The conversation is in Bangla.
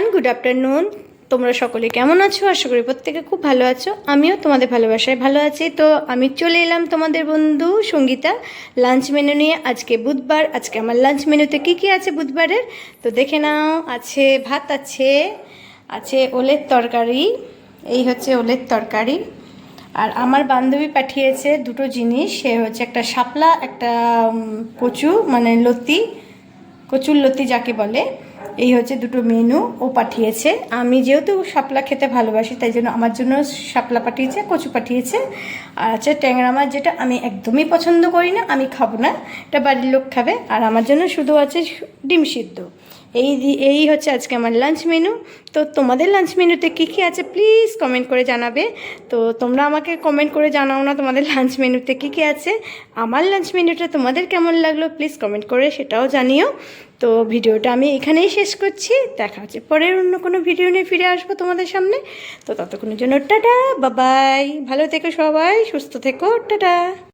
এভরিওয়ান গুড আফটারনুন তোমরা সকলে কেমন আছো? আশা করি প্রত্যেকে খুব ভালো আছো। আমিও তোমাদের ভালোবাসায় ভালো আছি। তো আমি চলে এলাম তোমাদের বন্ধু সঙ্গীতা। লাঞ্চ মেনু নিয়ে আজকে বুধবার। আজকে আমার লাঞ্চ মেনুতে কী কী আছে বুধবারের? তো দেখে নাও, আছে ভাত, আছে আছে ওলের তরকারি। এই হচ্ছে ওলের তরকারি। আর আমার বান্ধবী পাঠিয়েছে দুটো জিনিস। সে হচ্ছে একটা শাপলা, একটা কচু মানে লতি, কচুর লতি যাকে বলে। এই হচ্ছে দুটো মেনু ও পাঠিয়েছে। আমি যেহেতু শাপলা খেতে ভালোবাসি, তাই জন্য আমার জন্য শাপলা পাঠিয়েছে, কচু পাঠিয়েছে। আর আছে ট্যাংরা মাছ, যেটা আমি একদমই পছন্দ করি না, আমি খাব না। এটা বাড়ির লোক খাবে। আর আমার জন্য শুধু আছে ডিম সিদ্ধ। এই এই হচ্ছে আজকে আমার লাঞ্চ মেনু তো তোমাদের লাঞ্চ মেনুতে কী কী আছে প্লিজ কমেন্ট করে জানাবে। তো তোমরা আমাকে কমেন্ট করে জানাও না তোমাদের লাঞ্চ মেনুতে কী কী আছে। আমার লাঞ্চ মেনুটা তোমাদের কেমন লাগল প্লিজ কমেন্ট করে সেটাও জানিও। তো ভিডিওটা আমি এখানেই শেষ করছি। দেখা হচ্ছে পরের অন্য কোনো ভিডিও নিয়ে ফিরে আসব তোমাদের সামনে। তো ততক্ষণের জন্য টাটা বাবাই ভালো থেকো সবাই, সুস্থ থেকো, টাটা।